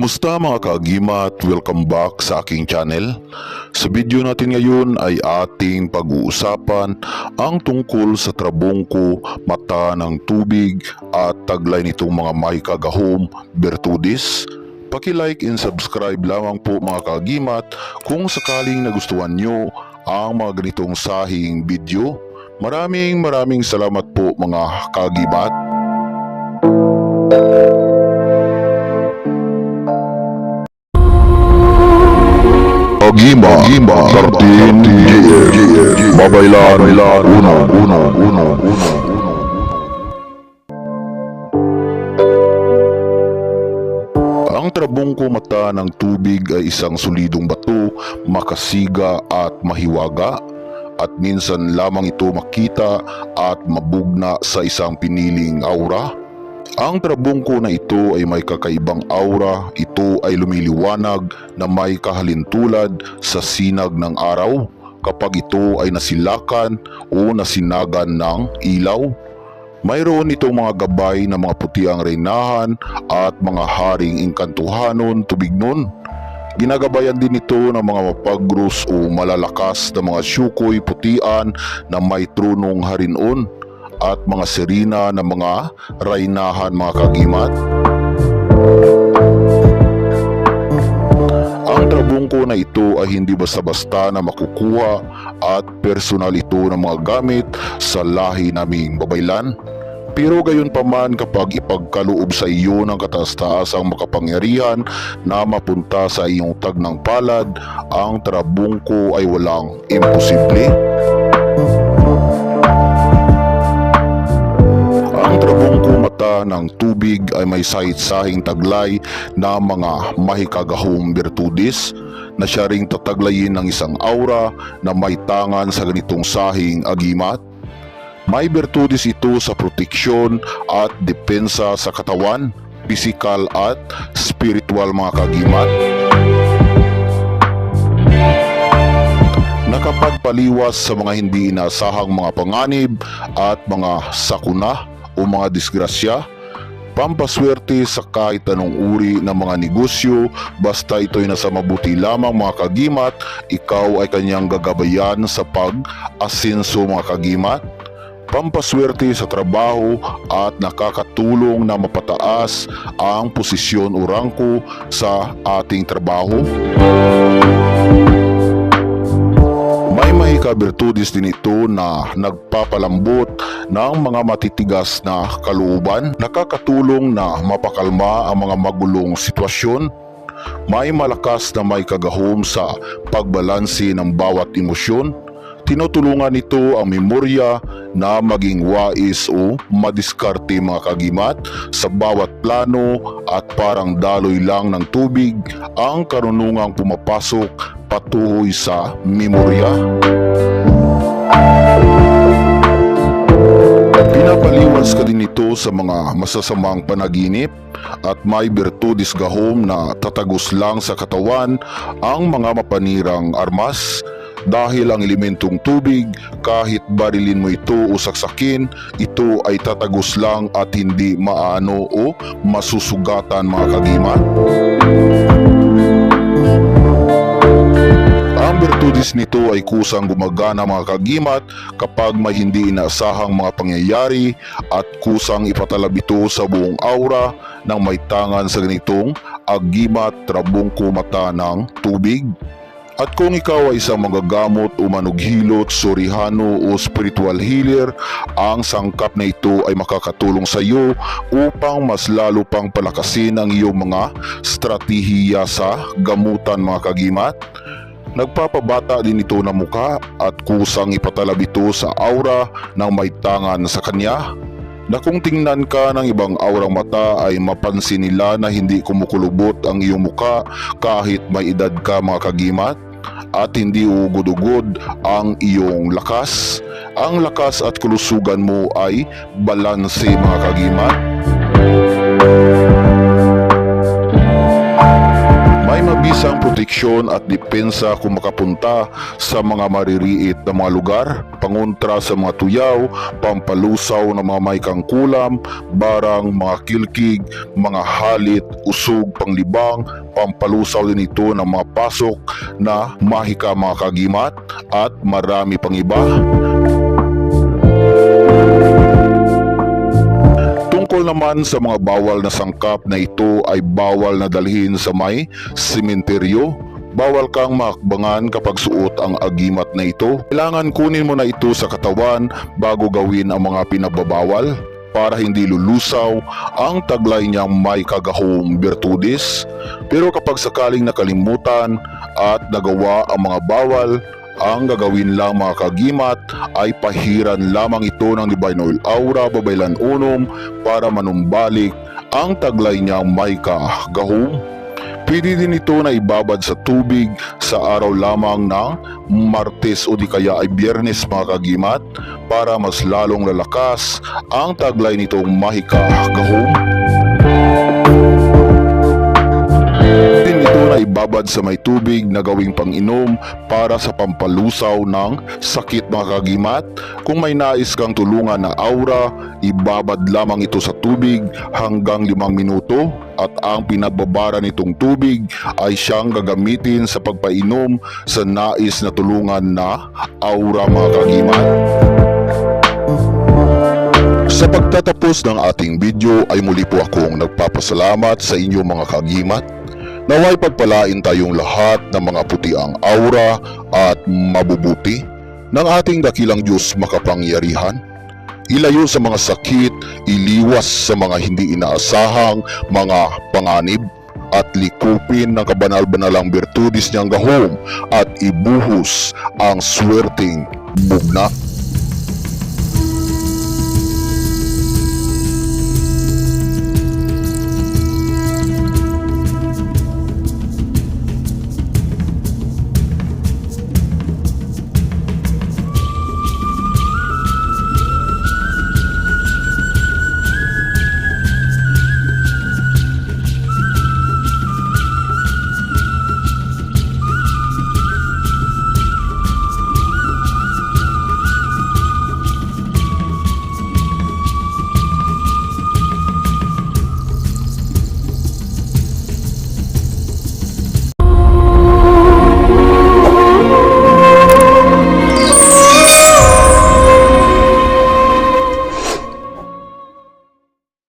Kamusta mga kaagimat? Welcome back sa aking channel. Sa video natin ngayon ay ating pag-uusapan ang tungkol sa trabongko, mata ng tubig at taglay nitong mga mahikagahom, bertudis. Paki-like and subscribe lamang po mga kaagimat kung sakaling nagustuhan nyo ang mga ganitong sahing video. Maraming maraming salamat po mga kaagimat. Agima, Agima, 13 years, Babaylan, Babaylan, Uno, Uno, Uno, Uno, Ang trabongko mata ng tubig ay isang solidong bato, makasiga at mahiwaga at minsan lamang ito makita at mabugna sa isang piniling aura. Ang trabungko na ito ay may kakaibang aura, ito ay lumiliwanag na may kahalintulad sa sinag ng araw kapag ito ay nasilakan o nasinagan ng ilaw. Mayroon itong mga gabay na mga puti ang reynahan at mga haring inkantuhanon tubig nun. Ginagabayan din ito ng mga mapagros o malalakas na mga syukoy putian na may trunong harinon at mga serina na mga raynahan mga kagimat. Ang trabungko na ito ay hindi basta-basta na makukuha at personal ito ng mga gamit sa lahi naming babaylan. Pero gayon pa man kapag ipagkaloob sa iyo ng kataas-taasang makapangyarihan na mapunta sa iyong tag ng palad, ang trabungko ay walang imposible. Tubig ay may sahit-sahing taglay na mga mahikagahong bertudis na siya ring tataglayin ng isang aura na may tangan sa ganitong sahing agimat. May bertudis ito sa proteksyon at depensa sa katawan, pisikal at spiritual mga kagimat. nakapagpaliwas sa mga hindi inaasahang mga panganib at mga sakuna o mga disgrasya, pampaswerte sa kahit anong uri ng mga negosyo basta ito'y nasa mabuti lamang mga kagimat, ikaw ay kanyang gagabayan sa pag-asenso mga kagimat pampaswerte sa trabaho at nakakatulong na mapataas ang posisyon o rangko sa ating trabaho. May mahika bertudis din ito na nagpapalambot ng mga matitigas na kalooban, nakakatulong na mapakalma ang mga magulong sitwasyon, may malakas na may kagahom sa pagbalanse ng bawat emosyon, tinutulungan nito ang memorya na maging wais o madiskarte mga kagimat sa bawat plano at parang daloy lang ng tubig ang karunungang pumapasok patuhoy sa memorya. Pinapaliwas ka din ito sa mga masasamang panaginip at may bertudis gahom na tatagos lang sa katawan ang mga mapanirang armas dahil ang elementong tubig kahit barilin mo ito o saksakin ito ay tatagos lang at hindi maano o masusugatan mga kagimat. Bertudis nito ay kusang gumagana mga kagimat kapag may hindi inaasahang mga pangyayari at kusang ipatalab ito sa buong aura ng may tangan sa ganitong agimat trabungko mata ng tubig. At kung ikaw ay isang magagamot o manughilot, sorihano o spiritual healer, ang sangkap na ito ay makakatulong sa iyo upang mas lalo pang palakasin ang iyong mga strategiya sa gamutan mga kagimat. Nagpapabata din ito ng muka at kusang ipatalab ito sa aura ng may tangan sa kanya na kung tingnan ka ng ibang aurang mata ay mapansin nila na hindi kumukulubot ang iyong muka kahit may edad ka mga kagimat at hindi ugod-ugod ang iyong lakas. Ang lakas at kulusugan mo ay balanse mga kagimat. May mabisang proteksyon at depensa kung makapunta sa mga maririit na mga lugar, pangontra sa mga tuyaw, pampalusaw ng mga may kangkulam, barang, mga kilkig, mga halit, usog, panglibang, pampalusaw din ito ng mga pasok na mahika mga kagimat at marami pang iba. Tungkol naman sa mga bawal na sangkap na ito ay bawal na dalhin sa may sementeryo. Bawal kang makbangan kapag suot ang agimat na ito. Kailangan kunin mo na ito sa katawan bago gawin ang mga pinababawal para hindi lulusaw ang taglay niyang may kagahong birtudis. Pero kapag sakaling nakalimutan at nagawa ang mga bawal, ang gagawin lang mga kagimat ay pahiran lamang ito ng Divine Oil Aura Babaylan Unom para manumbalik ang taglay niyang may kahagahong. Pwede din ito na ibabad sa tubig sa araw lamang ng Martes o di kaya ay Biyernes mga kagimat para mas lalong lalakas ang taglay nitong mahikahagahong. Din ibabad sa may tubig na gawing panginom para sa pampalusaw ng sakit mga kagimat. Kung may nais kang tulungan na aura, ibabad lamang ito sa tubig hanggang limang minuto at ang pinagbabara nitong tubig ay siyang gagamitin sa pagpainom sa nais na tulungan na aura mga kagimat. Sa pagtatapos ng ating video ay muli po akong nagpapasalamat sa inyong mga kagimat. Naway pagpalain tayong lahat ng mga putiang aura at mabubuti ng ating dakilang Diyos makapangyarihan. Ilayo sa mga sakit, iliwas sa mga hindi inaasahang mga panganib at likupin ng kabanal-banalang birtudis niyang gahom at ibuhos ang swerting bugna